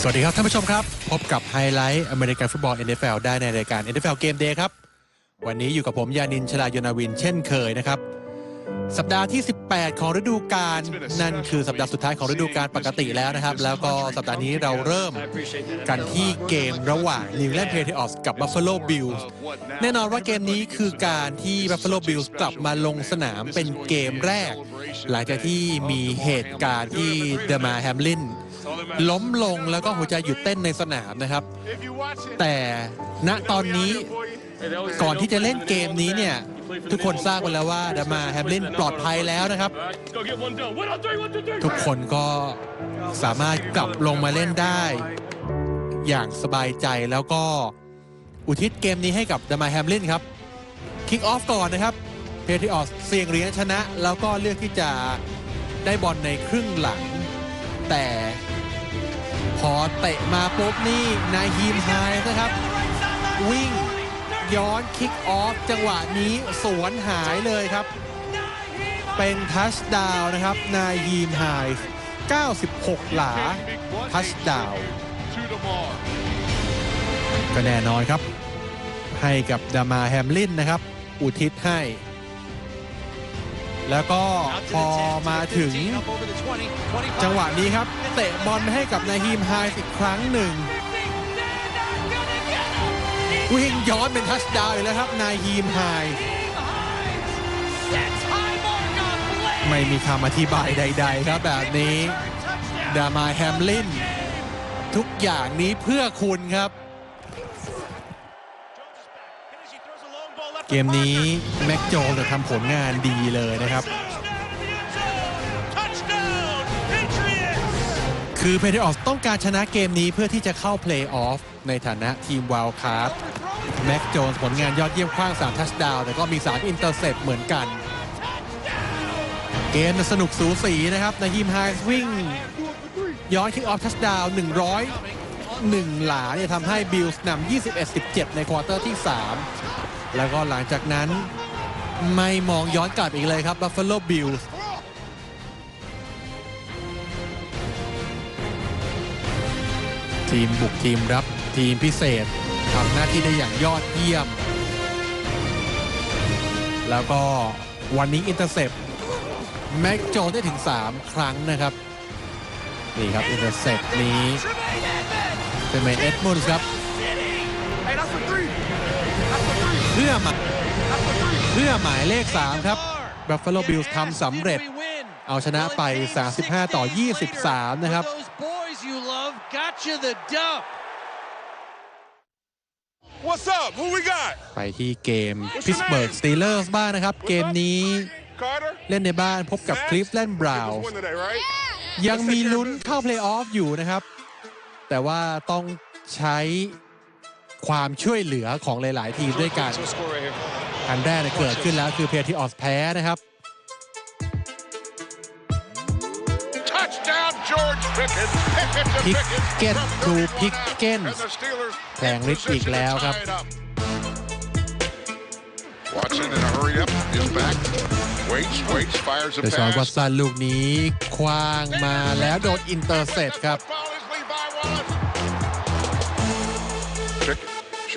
สวัสดีครับท่านผู้ชมครับ พบกับไฮไลท์อเมริกันฟุตบอล NFL ได้ในรายการ NFL Game Day ครับ วันนี้อยู่กับผมยานินชลายนาวินเช่นเคยนะครับ สัปดาห์ที่ 18 ของฤดูกาลนั่นคือสัปดาห์สุดท้ายของฤดูกาลปกติแล้วนะครับ แล้วก็สัปดาห์นี้เราเริ่มกันที่เกมระหว่าง New England Patriots กับ Buffalo Bills แน่นอนว่าเกมนี้คือการที่ Buffalo Bills กลับมาลงสนามเป็นเกมแรก หลังจากที่มีเหตุการณ์ที่เดมาแฮมลิน ล้มลงแล้วก็หัวใจหยุดเต้นในสนามนะครับ แต่ณตอนนี้ก่อนที่จะเล่นเกมนี้เนี่ย ทุกคนทราบกันแล้วว่าดามาแฮมลินปลอดภัยแล้วนะครับ ทุกคนก็สามารถกลับลงมาเล่นได้ อย่างสบายใจแล้วก็อุทิศเกมนี้ให้กับดามาแฮมลินครับคิกออฟก่อนนะครับเพทริออสเสี่ยงเหรียญชนะ แล้วก็เลือกที่จะได้บอลในครึ่งหลัง แต่ พอเตะมาปุ๊บนี่นายฮีมไฮนะครับ วิ่งย้อนคิกออฟจังหวะนี้สวนหายเลยครับ เป็นทัชดาวนะครับ นายฮีมไฮ96 หลา ทัชดาวก็แน่นอนครับ ให้กับดามาแฮมลินนะครับ อุทิศให้ แล้วก็พอมาถึง จังหวะนี้ครับ เตะบอลให้กับนาฮีมไฮอีกครั้งหนึ่ง วิ่งย้อนเป็นทัชดาวอีกแล้วครับนาฮีมไฮไม่มีคำอธิบายใด ๆ ครับแบบนี้ ดามาแฮมลิน ทุกอย่างนี้เพื่อคุณครับ เกมนี้แม็กโจนจะทำผลงานดีเลยนะครับ คือเพเทออสต้องการชนะเกมนี้เพื่อที่จะเข้าเพลย์ออฟในฐานะทีมวาลคาร์ดแม็กโจนผลงานยอดเยี่ยมคว้าง3ทัชดาวน์แต่ก็มี3อินเตอร์เซปเหมือนกัน เกมสนุกสูสีนะครับในฮิมไฮส์วิ่ง ย้อนคิกออฟทัชดาวน์101 หลาเนี่ยทำให้บิลส์นำ21-17 ในควอเตอร์ที่ 3 แล้วก็หลังจากนั้นไม่มองย้อนกลับอีกเลยครับ Buffalo Bill ทีมบุกทีมรับทีมพิเศษทำหน้าที่ได้อย่างยอดเยี่ยม แล้วก็วันนี้อินเตอร์เซปแม็กโจได้ถึง 3 ครั้งนะครับ นี่ครับอินเตอร์เซปนี้เป็นเมเอ็ดมุนส์ครับ พื่อหมายเพื่อหมายเลข 3 ครับ Buffalo Bills ทำสำเร็จ เอาชนะไป 35 ต่อ 23 นะครับ Those boys you love got you the dub. What's up? Who we got? ไปที่เกม Pittsburgh Steelers บ้างนะครับ เกมนี้ Carter? เล่นในบ้านพบกับ Max? Cleveland Pickers Browns win today, right? ยังมีลุ้นเข้าเพลย์ออฟอยู่นะครับ แต่ว่าต้องใช้ ความช่วยเหลือของหลาย ๆ ทีมด้วยกัน So score right here. อันแรกเนี่ยเกิดขึ้นแล้วคือเพทีออสแพ้นะครับ Touchdown, George Pickens. Pickens to Pickens Pickett from to 31. Pickens And the Steelers แผงฤทธิ์อีกแล้วครับ tie it up. Watson in a hurry up is back. Waits, waits, fires a แต่ชอนวัต pass. สันลูกนี้คว้างมาแล้วโดนอินเตอร์เซปครับ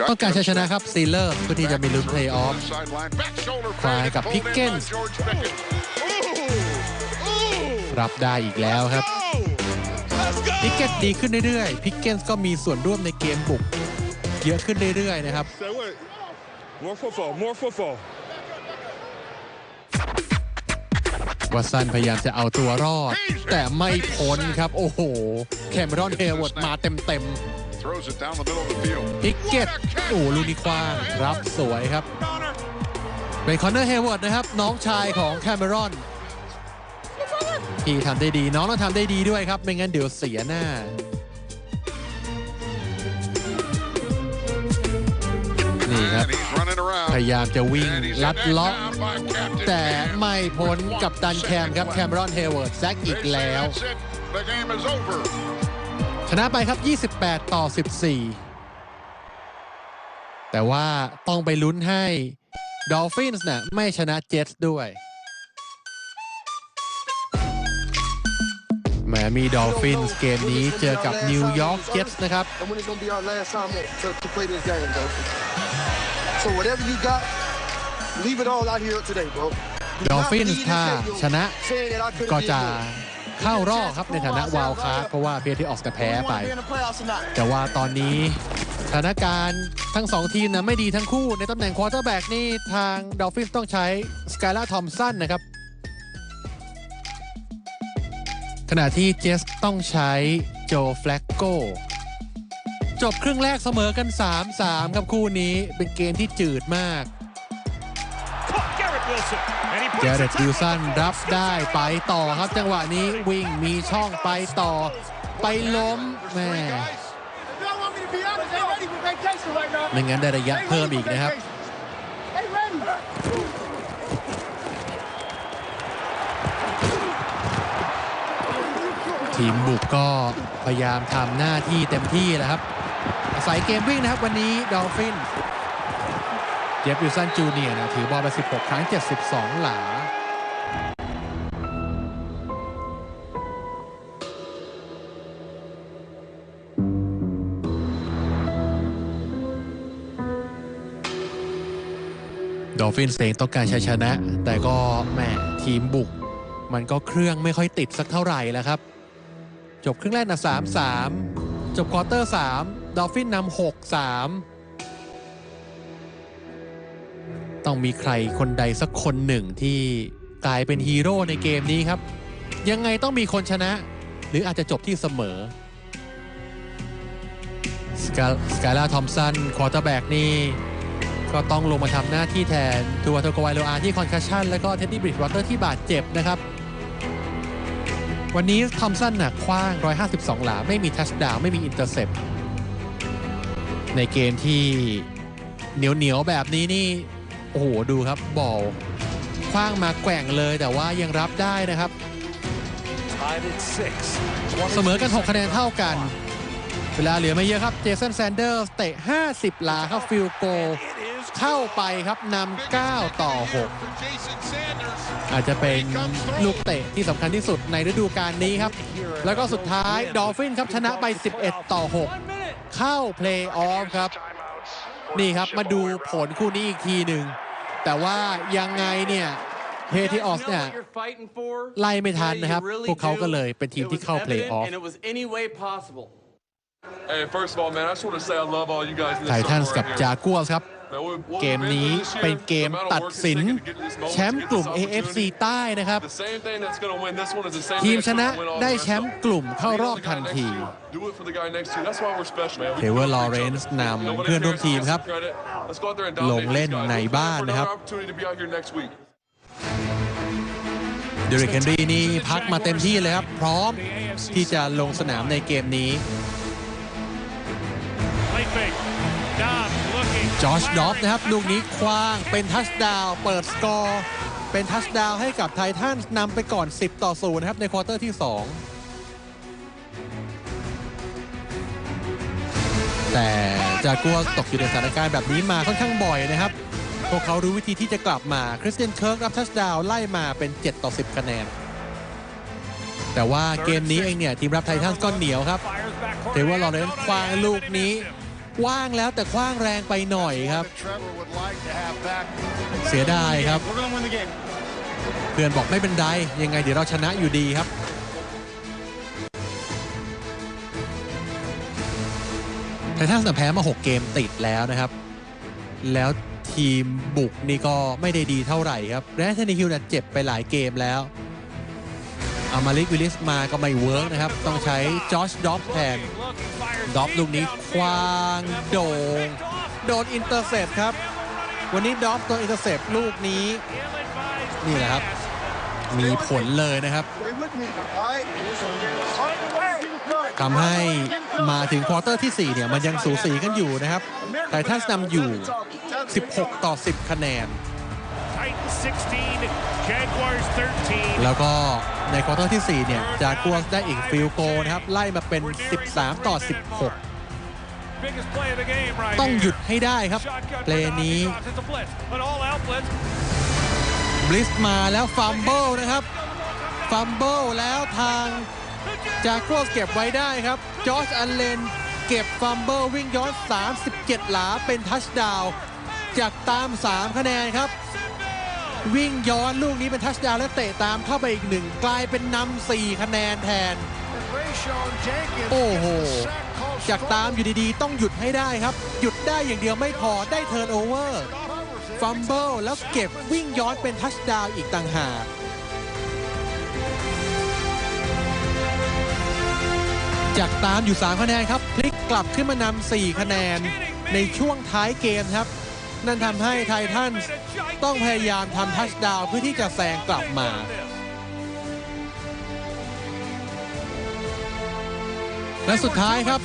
ต้องการชัยชนะ comes ครับซีเลอร์เพื่อที่จะมีลุ้นเพลย์ออฟ Sideline, back shoulder ควาย fade, กับ pulled in by Pickens George Pickens. Ooh, ooh. รับได้อีกแล้วครับ Let's go! พิกเก็ตดีขึ้นเรื่อยๆ พิกเกนส์ก็มีส่วนร่วมในเกมบุก เยอะขึ้นเรื่อยๆนะครับ Say what? More football, more football. วัตสันพยายามจะเอาตัวรอด แต่ไม่พ้นครับ โอ้โห แคมรอนเฮลวอร์ดมาเต็ม Throws it down the middle of the field. ๆพิกเก็ตโอ้โหลูกนี้คว้างรับสวยครับ Connor. เป็นคอนเนอร์เฮลวอร์ดนะครับ น้องชายของแคมรอนที่ทำได้ดีน้องต้องทำได้ดีด้วยครับ ไม่งั้นเดี๋ยวเสียหน้า นี่ครับ And he's running around. พยายามจะวิ่ง And he's ลัด hit back เลาะ down by Captain แต่ James. ไม่พ้นกับดันแคมครับ แคมรอนเฮลเวิร์ดแซกอีก They say แล้ว that's it. The game is over. ชนะไปครับ 28 ต่อ 14 แต่ว่าต้องไปลุ้นให้ดอลฟินส์น่ะไม่ชนะเจ็ตส์ด้วยแหมมีดอลฟินส์เกมนี้เจอกับนิวยอร์กเจ็ตส์นะครับ and when it's gonna be our last time to, to, to play this game, bro. So whatever you got, leave it all out here today, bro. Do not Dolphins leave this ถ้า stadium ชนะ saying that I could've ก็ did จะ more. เข้ารอบครับในฐานะวาวคาร์เพราะว่าเพียที่ออกจะแพ้ไป แต่ว่าตอนนี้สถานการณ์ทั้งสองทีมนะไม่ดีทั้งคู่ในตำแหน่งควอเตอร์แบ็กนี่ทางดอลฟินต้องใช้สกายล่าทอมสันนะครับ ขณะที่เจสต้องใช้โจแฟลกโกจบครึ่งแรกเสมอกัน 3-3 ครับคู่นี้เป็นเกมที่จืดมาก Garrett Wilson. เจเร it ต to วิลสันรับได้ไปต่อครับ จังหวะนี้วิ่งมีช่องไปต่อ ไปล้มแม่ไม่งั้นได้ระยะเพิ่มอีกนะครับทีมบุกก็พยายามทำหน้าที่เต็มที่แหละครับอาศัยเกมวิ่งนะครับวันนี้ดอลฟิน เจฟวิลสันจูเนียร์นะถือบอลไป 16 ครั้ง 72 หลา ดอลฟินเองต้องการชัยชนะ แต่ก็แหมทีมบุก มันก็เครื่องไม่ค่อยติดสักเท่าไหร่แล้วครับ จบครึ่งแรกนะ3 3 จบควอเตอร์ 3 ดอลฟินนำ6 ต้องมีใครคนใดสักคนหนึ่งที่กลายเป็นฮีโร่ในเกมนี้ครับ ยังไงต้องมีคนชนะ หรืออาจจะจบที่เสมอสกาสกาล่าทอมสันควอเตอร์แบ็กนี่ ก็ต้องลงมาทำหน้าที่แทนทัวร์โทโกไวโลอาที่คอนคัชชันแล้วก็เท็ดดี้บริดจ์วอเตอร์ที่บาดเจ็บนะครับ วันนี้ทอมสันหนักคว้าง 152 หลา ไม่มีทัชดาวไม่มีอินเตอร์เซปในเกมที่เหนียวเหนียวแบบนี้นี่ โอ้โหดูครับบอลคว้างมาแกว่งเลยแต่ว่ายังรับได้นะครับ เสมอกัน 6 คะแนนเท่ากัน เวลาเหลือไม่เยอะครับเจสันแซนเดอร์เตะ 50 หลาครับฟิลโก เข้าไปครับนำ9 ต่อ 6 อาจจะเป็นลูกเตะที่สำคัญที่สุดในฤดูกาลนี้ครับ แล้วก็สุดท้ายดอลฟินครับชนะไป 11 ต่อ 6 เข้าเพลย์ออฟครับ นี่ครับมาดูผลคู่นี้อีกทีหนึ่ง แต่ว่ายังไงเนี่ยเพทีออสเนี่ยไล่ไม่ทันนะครับ พวกเขาก็เลยเป็นทีมที่เข้าเพลย์ออฟ And it was any way possible. Hey, first of all, man, I just want to say I love all you guys in ไท this ทัน circle ส์กับ right จา here. กัวสครับ Man, what- what เกมนี้เป็นเกมตัดสิน แชมป์กลุ่ม AFC ใต้นะครับ ทีมชนะได้แชมป์กลุ่มเข้ารอบทันทีเทเวอร์ลอเรนซ์นำเพื่อนร่วมทีมครับ ลงเล่นในบ้านนะครับเดริกเฮนรี่นี่พักมาเต็มที่เลยครับ พร้อมที่จะลงสนามในเกมนี้ จอชดอฟนะครับ ลูกนี้คว้างเป็นทัชดาวเปิดสกอร์เป็นทัชดาวให้กับไททันนำไปก่อน 10 ต่อ0นะครับในควอเตอร์ที่ 2 แต่จากัวตกอยู่ในสถานการณ์แบบนี้มาค่อนข้างบ่อยนะครับ พวกเขารู้วิธีที่จะกลับมาคริสเตียนเคิร์กรับทัชดาวไล่มาเป็น 7 ต่อ 10 คะแนน แต่ว่าเกมนี้เองเนี่ย ทีมรับไททันก็เหนียวครับเทวอร์ลอเรนซ์คว้างลูกนี้ ว่างแล้วแต่คว้างแรงไปหน่อยครับ That Trevor would like to have back. เสียดายครับ We're gonna win the game. เพื่อนบอกไม่เป็นไรยังไงเดี๋ยวเราชนะอยู่ดีครับไททันส์น่ะแพ้มา 6 เกมติดแล้วนะครับ แล้วทีมบุกนี่ก็ไม่ได้ดีเท่าไหร่ครับแรนเทนีฮิลน่ะเจ็บไปหลายเกมแล้วอามาลิกวิลลิสมาก็ไม่เวิร์กนะครับ ต้องใช้จอชดอฟแทน ดอฟลูกนี้คว้างโด่งโดนอินเตอร์เซปครับ วันนี้ดอฟโดนอินเตอร์เซปลูกนี้ นี่แหละครับ มีผลเลยนะครับ Stay with me, all right? All right. ทำให้มาถึงควอเตอร์ที่ 4 เนี่ย มันยังสูสีกันอยู่นะครับไททันส์นำอยู่ 16 ต่อ 10 คะแนน Titans 16, Jaguars 13. แล้วก็ ในควอเตอร์ที่ 4 เนี่ยจากกัวได้อีกฟิลโกนะครับ ไล่มาเป็น 13 ต่อ 16 ต้องหยุดให้ได้ครับเพลย์นี้บลิสมาแล้วฟัมเบิลนะครับฟัมเบิลแล้วทางจากกัวเก็บไว้ได้ครับจอร์จอันเลนเก็บฟัมเบิลวิ่งย้อน 37 หลาเป็นทัชดาวจากตาม 3 คะแนนครับ วิ่งย้อนลูกนี้เป็นทัชดาวน์และเตะตามเข้าไปอีกหนึ่ง กลายเป็นนำ4คะแนนแทน โอ้โห จากตามอยู่ดีๆ ต้องหยุดให้ได้ครับ หยุดได้อย่างเดียวไม่พอได้เทิร์นโอเวอร์ฟัมเบิลแล้วเก็บวิ่งย้อนเป็นทัชดาวน์อีกต่างหากจากตามอยู่ 3 คะแนนครับ พลิกกลับขึ้นมานำ4คะแนนในช่วงท้ายเกมครับ นั่นทำให้ไททันต้องพยายามทำทัชดาวเพื่อที่จะแซงกลับมา และสุดท้ายครับ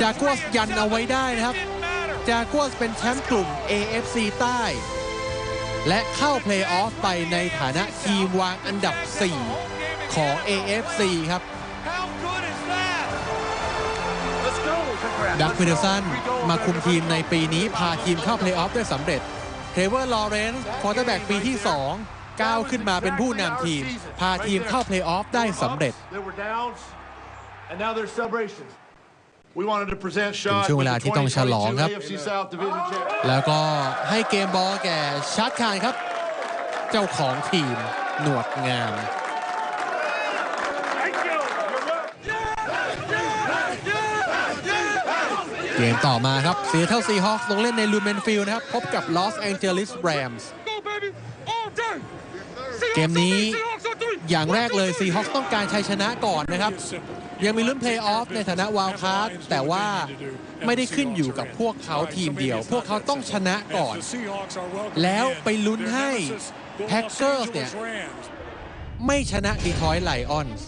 จากัวสยันเอาไว้ได้นะครับ จากัวสเป็นแชมป์กลุ่ม AFC ใต้ และเข้าเพลย์ออฟไปในฐานะทีมวางอันดับ 4 ของ AFC ครับ ดักฟิเดลสันมาคุมทีมในปีนี้พาทีมเข้าเพลย์ออฟได้สำเร็จเทรเวอร์ลอเรนซ์ควอเตอร์แบ็กปีที่ 2 ก้าวขึ้นมาเป็นผู้นำทีม พาทีมเข้าเพลย์ออฟได้สำเร็จ There were downs, and now there's celebrations. We wanted to present ถึง Shot ช่วง with เวลา the ที่ต้องฉลองครับ2022 AFC South Division Champion. แล้วก็ให้เกมบอลแก่ชาร์ดคานครับ เจ้าของทีมหนวดงาม เกมต่อมาครับซีเทลซีฮอคลงเล่นในลูเมนฟิลนะครับ พบกับลอสแองเจลิสแรมส์เกมนี้อย่างแรกเลยซีฮอคต้องการชัยชนะก่อนนะครับ ยังมีลุ้นเพลย์ออฟในฐานะวาลคาร์ดแต่ว่าไม่ได้ขึ้นอยู่กับพวกเขาทีมเดียว พวกเขาต้องชนะก่อน แล้วไปลุ้นให้แพ็คเกอร์สเนี่ยไม่ชนะดีทรอยต์ไลออนส์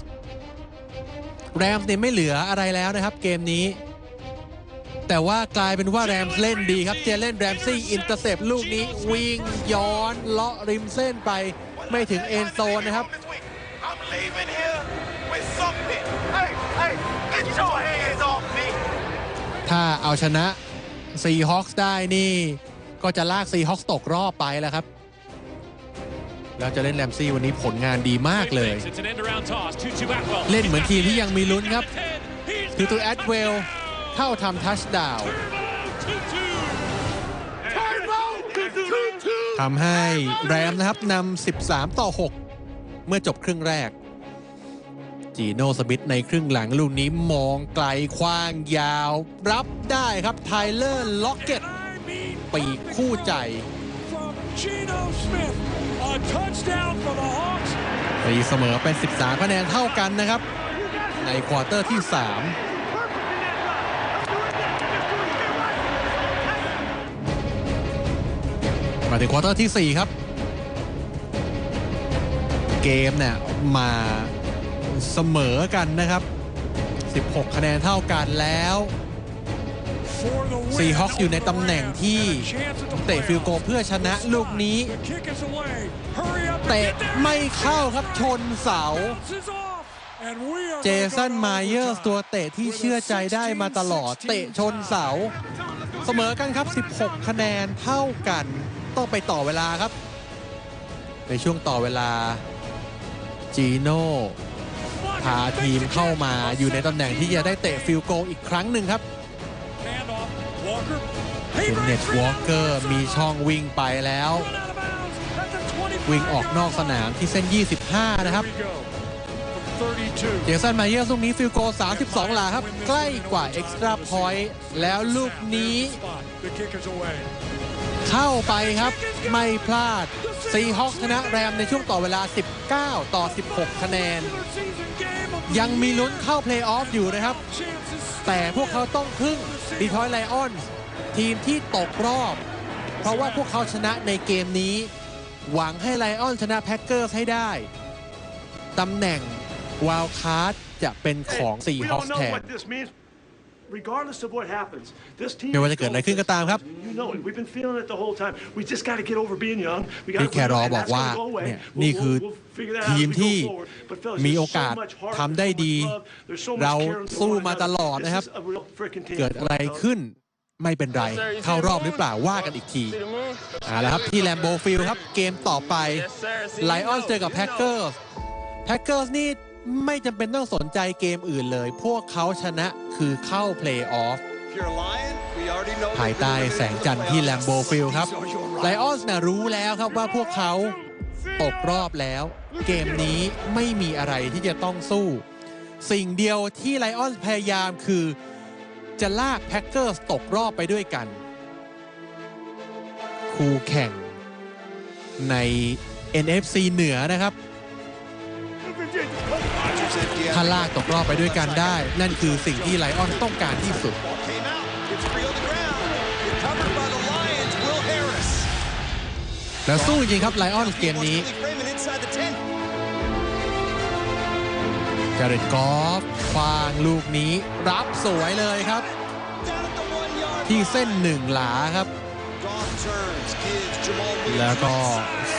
แรมส์เนี่ยไม่เหลืออะไรแล้วนะครับเกมนี้ แต่ว่ากลายเป็นว่าแรมส์เล่นดีครับ เจเล่นแรมซี่อินเตอร์เซปลูกนี้วิ่งย้อนเลาะริมเส้นไปไม่ถึงเอ็นโซนนะครับ I'm leaving here with something. Hey, hey, get your hands off me. ถ้าเอาชนะซีฮอคได้นี่ ก็จะลากซีฮอคตกรอบไปแล้วครับ แล้วจะเล่นแรมซี่วันนี้ผลงานดีมากเลย เล่นเหมือนทีมที่ยังมีลุ้นครับคือตัวแอดเวล เข้าทำทัชดาวน์ทำให้แรมนะครับนำ 13 ต่อ 6 เมื่อจบครึ่งแรก จีโน่สมิธในครึ่งหลังลูกนี้มองไกลคว้างยาว รับได้ครับไทเลอร์ล็อกเก็ตปีกคู่ใจตีเสมอเป็น 13 คะแนนเท่ากันนะครับ ในควอเตอร์ที่ 3 มาถึงควอเตอร์ที่ 4 ครับ เกมเนี่ยมาเสมอกันนะครับ 16 คะแนนเท่ากันแล้วซีฮอคอยู่ในตำแหน่งที่เตะฟิลโกลเพื่อชนะลูกนี้ เตะไม่เข้าครับชนเสา เจสันไมเยอร์ตัวเตะที่เชื่อใจได้มาตลอด เตะชนเสา เสมอกันครับ 16 คะแนนเท่ากัน ต้องไปต่อเวลาครับ ในช่วงต่อเวลาจีโน่พาทีมเข้ามาอยู่ในตำแหน่งที่จะได้เตะฟิลโกลอีกครั้งหนึ่งครับเคนเนตวอลเกอร์มีช่องวิ่งไปแล้ว วิ่งออกนอกสนามที่เส้น 25 นะครับเจสันไมเยอร์ลูกนี้ฟิลโกล32 หลาครับ ใกล้กว่าเอ็กซ์ตร้าพอยต์แล้วลูกนี้ เข้าไปครับไม่พลาดซีฮอคชนะแรมในช่วงต่อเวลา 19 ต่อ 16 คะแนน ยังมีลุ้นเข้าเพลย์ออฟอยู่นะครับ แต่พวกเขาต้องพึ่งดีทรอยต์ไลออนทีมที่ตกรอบ เพราะว่าพวกเขาชนะในเกมนี้ หวังให้ไลออนชนะแพ็กเกอร์สให้ได้ตำแหน่งวาลคาร์ดจะเป็นของซี We ฮอค don't แท know น what this means. Regardless of what happens, this team. ไม่ว่าจะเกิดอะไรขึ้นก็ตามครับ You know it. We've been feeling it the whole time. We just got to get over being young. We พี่ got แครอบอกว่าเนี่ยนี่คือทีมที่มีโอกาสทำได้ดี เราสู้มาตลอดนะครับ เกิดอะไรขึ้นไม่เป็นไร เข้ารอบหรือเปล่าว่ากันอีกทีเอาละครับที่แลมโบฟิลครับ เกมต่อไปไลออนเจอกับแพ็กเกอร์สแพ็กเกอร์สนี่ ไม่จำเป็นต้องสนใจเกมอื่นเลย พวกเขาชนะคือเข้าเพลย์ออฟภายใต้แสงจันทร์ที่แลมโบฟิลครับไลออนส์นะรู้แล้วครับว่าพวกเขาตกรอบแล้ว เกมนี้ไม่มีอะไรที่จะต้องสู้ สิ่งเดียวที่ไลออนส์พยายามคือ จะลากแพ็กเกอร์สตกรอบไปด้วยกัน คู่แข่งใน NFC เหนือนะครับ ถ้าลากตกรอบไปด้วยกันได้ นั่นคือสิ่งที่ไลออนต้องการที่สุด แล้วสู้จริงครับไลออนเกมนี้จาเรดกอล์ฟฟางลูกนี้ รับสวยเลยครับ ที่เส้นหนึ่งหลาครับ แล้วก็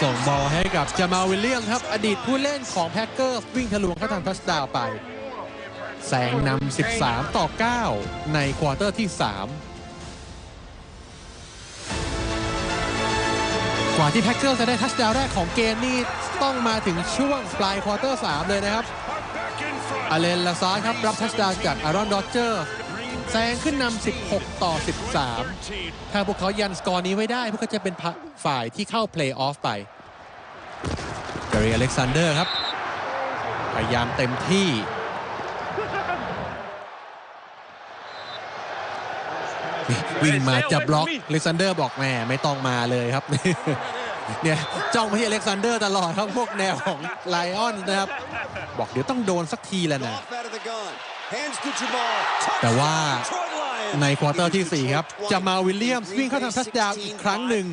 ส่งบอลให้กับจามาวิลเลียมครับ อดีตผู้เล่นของแพ็กเกอร์ วิ่งทะลวงเข้าทางทัชดาวไป แสงนำ 13 ต่อ 9 ในควอเตอร์ที่ 3 กว่าที่แพ็กเกอร์จะได้ทัชดาวแรกของเกมนี่ต้องมาถึงช่วงปลายควอเตอร์ 3 เลยนะครับ อเลนลาซาครับ รับทัชดาวจากอารอนดอเจอร์ แซงขึ้นนำ 16 ต่อ 13 ถ้าพวกเขายันสกอร์นี้ไว้ได้ พวกเขาจะเป็นฝ่ายที่เข้าเพลย์ออฟไปเกรีอเล็กซานเดอร์ครับ พยายามเต็มที่ วิ่งมาจะบล็อกอเล็กซานเดอร์บอกแม่ไม่ต้องมาเลยครับ เนี่ยจ้องไปที่อเล็กซานเดอร์ตลอดครับพวกแนวของไลออนนะครับ บอกเดี๋ยวต้องโดนสักทีแล้วนะ แต่ว่าในควอเตอร์ที่ 4 ครับ จะมาวิลเลียมส์วิ่งเข้าทางทัชดาวน์อีกครั้งหนึ่ง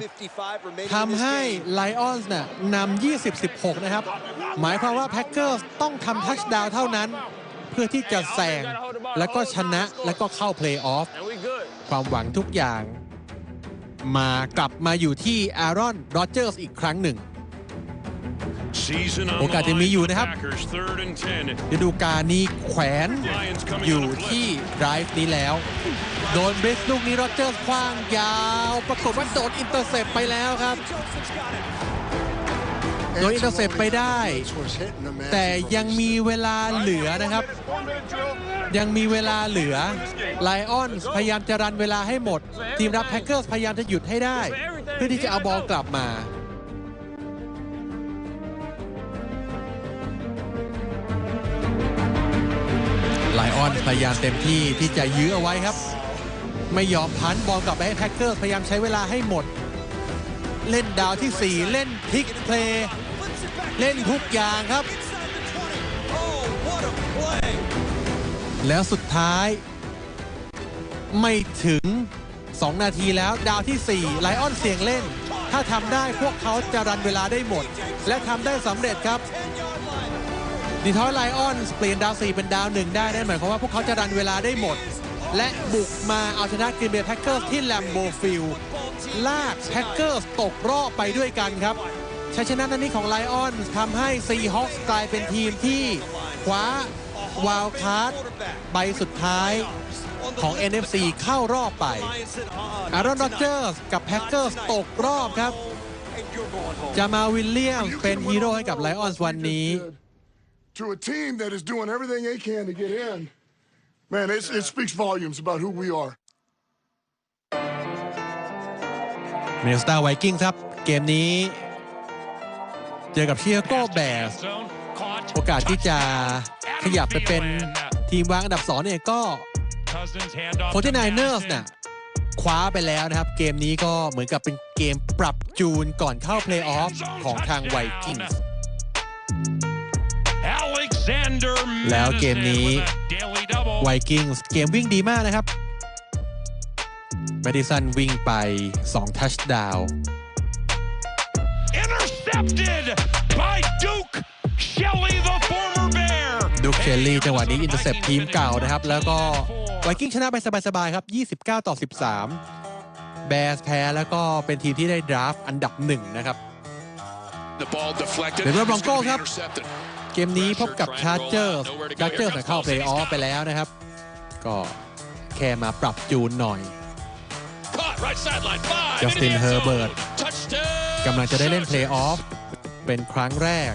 ทำให้ไลออนส์น่ะนำ20-16 นะครับ หมายความว่าแพ็กเกอร์ต้องทำทัชดาวน์เท่านั้น เพื่อที่จะแซงแล้วก็ชนะแล้วก็เข้าเพลย์ออฟความหวังทุกอย่าง มากลับมาอยู่ที่อารอนโรเจอร์สอีกครั้งหนึ่ง โอกาสจะมีอยู่นะครับฤดูกาลนี้แขวนอยู่ที่ไดรฟ์นี้แล้ว โดนบริสลูกนี้โรเจอร์สคว้างยาว ปรากฏว่าโดนอินเตอร์เซปไปแล้วครับโดนอินเตอร์เซปไปได้ แต่ยังมีเวลาเหลือนะครับ ยังมีเวลาเหลือไลออนพยายามจะรันเวลาให้หมด ทีมรับแพ็กเกอร์สพยายามจะหยุดให้ได้ เพื่อที่จะเอาบอลกลับมา ออนพยายามเต็มที่ที่จะยื้อเอาไว้ครับ ไม่ยอมพันบอลกลับไปให้แพ็กเกอร์พยายามใช้เวลาให้หมด เล่นดาวที่ 4 เล่นพิกเพลย์เล่นทุกอย่างครับ แล้วสุดท้าย ไม่ถึง 2 นาทีแล้วดาวที่ 4 ไลออนเสียงเล่น ถ้าทำได้พวกเขาจะรันเวลาได้หมด และทำได้สำเร็จครับ ดีทอยไลออนเปลี่ยนดาว 4 เป็นดาว 1 ได้นั่นหมายความว่าพวกเขาจะรันเวลาได้หมด และบุกมาเอาชนะกรีนเบย์แพ็กเกอร์ที่แลมโบฟิลลากแพ็กเกอร์ตกรอบไปด้วยกันครับชัยชนะนันนี้ของไลออนทำให้ซีฮอคส์กลายเป็นทีมที่คว้าวาลคัร์ดใบสุดท้ายของ NFC เข้ารอบไป อารอนโรเจอร์สกับแพ็กเกอร์ตกรอบครับ จามาวิลเลียมเป็นฮีโร่ให้กับไลออนส์วันนี้ To a team that is doing everything they can to get in, man, it's, it speaks volumes about who we are. เมลสตาร์ไวกิ้งครับ เกมนี้ เจอกับเชียโก้แบสโอกาสที่จะขยับไปเป็นทีมวางอันดับ2เนี่ยก็ 49ers น่ะคว้าไปแล้วนะครับ เกมนี้ก็เหมือนกับเป็นเกมปรับจูนก่อนเข้าเพลย์ออฟของทางไวกิ้งส์ แล้วเกมนี้ไวกิ้งส์เกมวิ่งดีมากนะครับแมดิสันวิ่งไป 2 ทัชดาวน์ Intercepted by Duke Shelley, the former Bear. ดูเคลลี่จังหวะนี้อินเตอร์เซปทีมเก่านะครับ แล้วก็ไวกิ้งชนะไปสบาย ๆ ครับ 29 ต่อ 13 แบสแพ้แล้วก็เป็นทีมที่ได้ดราฟต์อันดับหนึ่งนะครับเดนเวอร์บรองโก้ครับ เกมนี้พบกับชาร์เจอร์ชาร์เจอร์เข้าเพลย์ออฟไปแล้วนะครับ ก็แค่มาปรับจูนหน่อยจัสตินเฮอร์เบิร์ตกำลังจะได้เล่นเพลย์ออฟเป็นครั้งแรก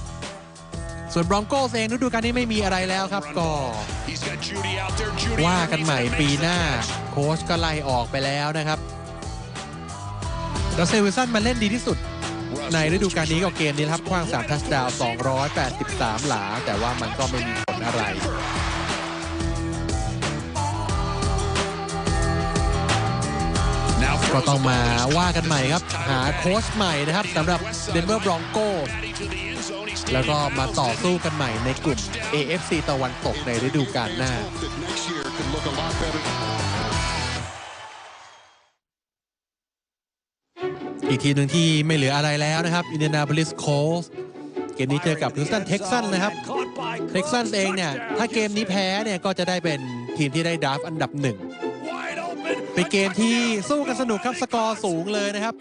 ส่วนบรองโกสเองฤดูกาลนี้ไม่มีอะไรแล้วครับก็ He's got Judy out there. Judy ว่ากันใหม่ underneath ปี that หน้า makes โค้ชก็ไล่ออกไปแล้วนะครับดัสเซลวิลสันมาเล่นดีที่สุด ในฤดูกาลนี้ก็เกมนี้ครับคว้าง3ทัชดาว283 หลา แต่ว่ามันก็ไม่มีผลอะไรก็ต้องมาว่ากันใหม่ครับ หาโค้ชใหม่นะครับสำหรับเดนเวอร์บรองโกแล้วก็มาต่อสู้กันใหม่ในกลุ่ม AFC ตะวันตกในฤดูกาลหน้า อีกทีมหนึ่งที่ไม่เหลืออะไรแล้วนะครับอินเดียนา o ลิสโคสเกมนี้เจอกับ h ิ u สตันเท็กซันนะครับเท็กซันเองเนี่ย ถ้าเกมนี้แพ้เนี่ย ก็จะได้เป็นทีมที่ได้ดราฟต์อันดับหนึ่งเป็นเกมที่สู้กันสนุกครับสกอร์สูงเลยนะครับ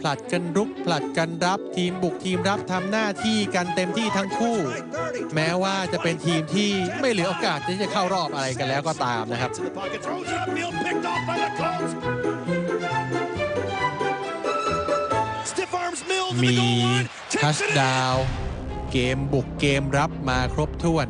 ผลัดกันรุกผลัดกันรับทีมบุกทีมรับทำหน้าที่กันเต็มที่ทั้งคู่ แม้ว่าจะเป็นทีมที่ไม่เหลือโอกาสที่จะเข้ารอบอะไรกันแล้วก็ตามนะครับ มี the goal line. ทัช Takes it ดาวน์เกมบุกเกมรับมาครบถ้วน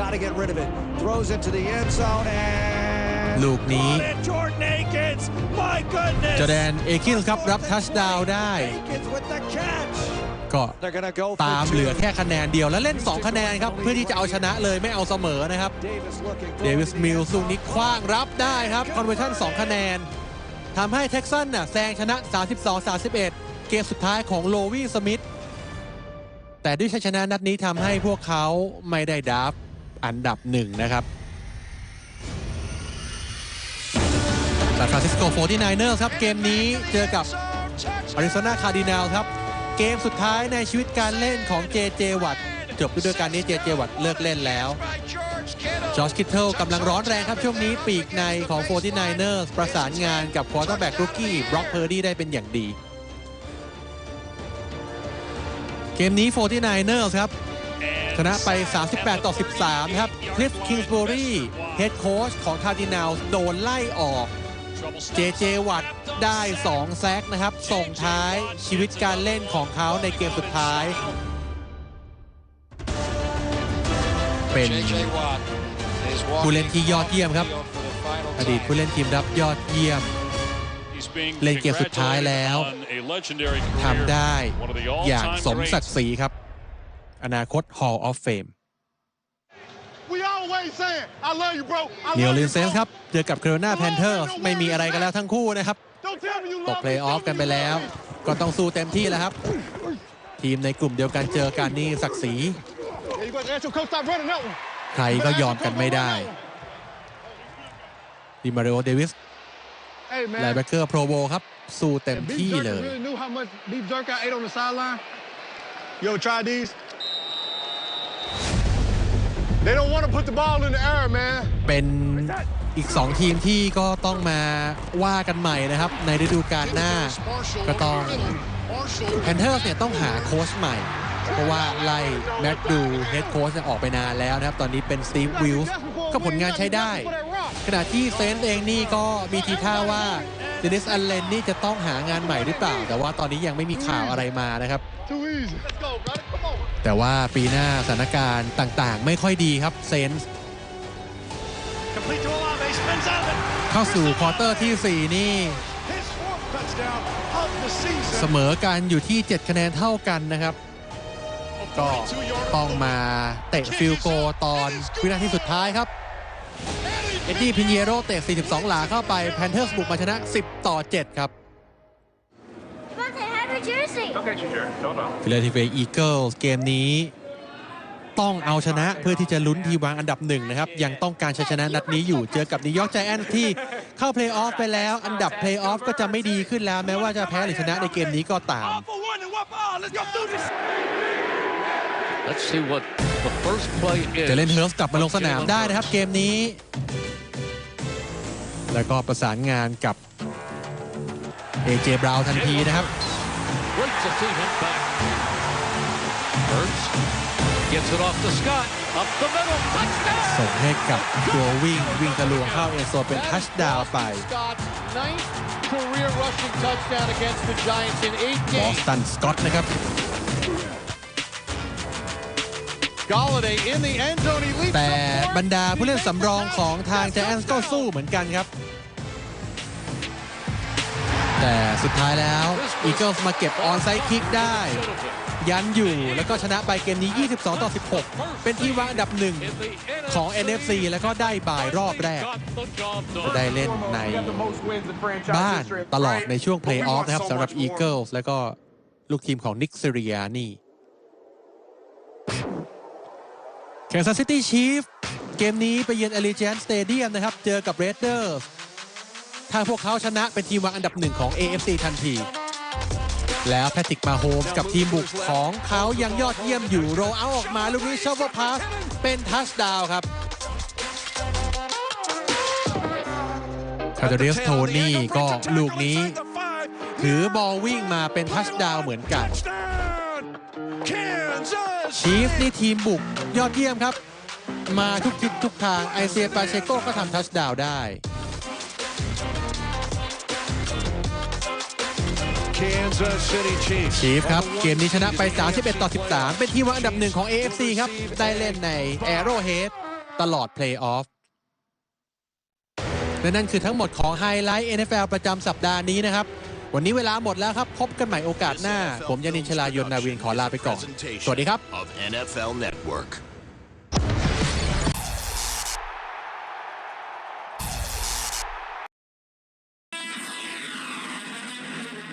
Got to get rid of it. Throws it to the end zone and ลูกนี้ in. And Jordan Akins. My goodness. จอแดนเอคินส์ครับรับทัชดาวน์ได้ Akins with the catch. ก็ They're going to go ตาม for เหลือ two. แค่คะแนนเดียวแล้วเล่น 2 คะแนนครับ เพื่อที่จะเอาชนะเลยไม่เอาเสมอนะครับ Davis looking เดวิสมิลซุงนี้คว้างรับได้ครับคอนเวอร์ชัน2คะแนน ทำให้เท็กซันน่ะแซงชนะ 32-31 เกมสุดท้ายของโลวี่สมิธแต่ด้วยชัยชนะนัดนี้ทำให้พวกเขาไม่ได้ดับอันดับหนึ่งนะครับซานฟรานซิสโก 49ers ครับ เกมนี้เจอกับอาริโซนาคาร์ดินาลครับ เกมสุดท้ายในชีวิตการเล่นของเจเจวัตจบฤดูกาลนี้เจเจวัตเลิกเล่นแล้ว จอร์จคิทเทิลกำลังร้อนแรงครับช่วงนี้ปีกในของ 49ers ประสานงานกับควอเตอร์แบ็กรุกกี้บล็อกเพอร์ดี้ได้เป็นอย่างดี เกมนี้ 49ers ครับชนะไป 38 ต่อ 13 ครับคลิฟคิงส์บรีเฮดโค้ชของคาร์ดินาลโดนไล่ออก เจเจวัตได้ 2 แซกนะครับ ส่งท้ายชีวิตการเล่นของเขาในเกมสุดท้าย เป็น ผู้เล่นที่ยอดเยี่ยมครับ อดีตผู้เล่นทีมรับยอดเยี่ยม เล่นเกมสุดท้ายแล้วทำได้อย่างสมศักดิ์ศรีครับ อนาคต Hall of Fame We always saying, I love you, bro. I นิว love ลิ you, นเซน bro. ส์ครับเจอกับ c a r o l i n a Panthers ไม่มีอะไรกันแล้วทั้งคู่นะครับ Don't tell me you ต love ก me. เพลย์ออฟกันไปแล้ว ก็ต้องสู้เต็มที่แล้วครับ ทีมในกลุ่มเดียวกันเจอกันนี่ศักดิ์ศรี Yeah, you better ask your coach stop running that one. ใครก็ยอมกันไม่ได้ดิมาริโอเดวิส Hey, ไล man. แบ็เกอร์โปรโบครับ สู้เต็ม If ที่ beef เล jerky ย really knew how much beef jerky I ate on the sideline. You ever tried these? They don't want to put the ball in the air, man. เป็นอีก 2 ทีมที่ก็ต้องมาว่ากันใหม่นะครับ ในฤดูกาลหน้า ก็ต้องแพนเทอร์สเนี่ยต้องหาโค้ชใหม่ เพราะว่าไล่แม็กดูเฮดโค้ชออกไปนานแล้วนะครับ ตอนนี้เป็นสตีฟวิลส์ก็ผลงานใช้ได้ ขณะที่เซนต์เองนี่ก็มีทีท่าว่าเดนิสอัลเลนนี่จะต้องหางานใหม่หรือเปล่า แต่ว่าตอนนี้ยังไม่มีข่าวอะไรมานะครับ แต่ว่าปีหน้าสถานการณ์ต่างๆ ไม่ค่อยดีครับเซนส์เข้าสู่ควอเตอร์ทีสี่4 นี่ เสมอกันอยู่ที่ 7 คะแนนเท่ากันนะครับ ก็ต้องมาเตะฟิลโกลตอนวินาทีสุดท้ายครับ เอ็ดดี้พินเยโรเตะ 42 หลาเข้าไปแพนเทอร์สบุกมาชนะ 10 ต่อ 7 ครับ Devontae, have your jersey. ฟิลาเดลเฟียอีเกิลเกมนี้ ต้องเอาชนะเพื่อที่จะลุ้นทีวางอันดับหนึ่งนะครับ ยังต้องการชัยชนะนัดนี้อยู่เจอกับนิวยอร์กไจแอนท์ที่เข้าเพลย์ออฟไปแล้ว อันดับเพลย์ออฟก็จะไม่ดีขึ้นแล้ว แม้ว่าจะแพ้หรือชนะในเกมนี้ก็ตาม Off for one and one ball. Let's go do this. let's see what the first play is. เจเลนเฮิร์สกลับมาลงสนามได้นะครับเกมนี้ แล้วก็ประสานงานกับเอเจบราวทันทีนะครับ Great to see him back. Hurts gets it off to Scott. Up the middle. Touchdown. ส่งให้กับตัววิ่งวิ่งทะลวงเข้าเอ็นโซนเป็นทัชดาวน์ไป Scott's ninth career rushing touchdown against the Giants in eight บอ games. สตันสกอตนะครับ แต่ up บรรดาผู้เล่นสำรองของทาง Giants ก็สู้เหมือนกันครับ แต่สุดท้ายแล้ว Eagles มาเก็บออนไซ e ์คิกได้ ยันอยู่แล้วก็ชนะไปเกมนี้ 22 ต่อ 16 เป็นที่วางอันดับหนึ่งของ NFC แล้วก็ได้บ่ายรอบแรกจะได้เล่นในบ้านตลอดในช่วงเพลย์ออฟนะครับสำหรับ Eagles แล้วก็ลูกทีมของนิกเซียนี่ Nick Sirianni Kansas City Chiefs เกมนี้ไปเยือน Allegiant Stadium นะครับ เจอกับ Raiders ถ้าพวกเขาชนะเป็นทีมวางอันดับหนึ่งของ AFC ทันที แล้วแพทริกมาโฮมกับทีมบุกของเขายังยอดเยี่ยมอยู่โรเอาออกมาลูกนี้ชอวอร์พาสเป็นทัชดาวครับคาร์เดเรสโทนี่ก็ลูกนี้ ถือบอลวิ่งมาเป็นทัชดาวเหมือนกัน ชีฟนี่ทีมบุกยอดเยี่ยมครับ มาทุกทิศทุกทางไอเซียปาเชโกก็ทำทัชดาวน์ได้ Kansas City Chiefs. ชีฟครับ เกมนี้ชนะไป 31 ต่อ 13 เป็นทีมวางอันดับหนึ่งของ AFC ครับ ได้เล่นใน Arrowhead ตลอดเพลย์ออฟและนั่นคือทั้งหมดของไฮไลท์ NFL ประจำสัปดาห์นี้นะครับ วันนี้เวลาหมดแล้วครับ พบกันใหม่โอกาสหน้า ผมยานินชลายนนาวินขอลาไปก่อน สวัสดีครับ of NFL Network.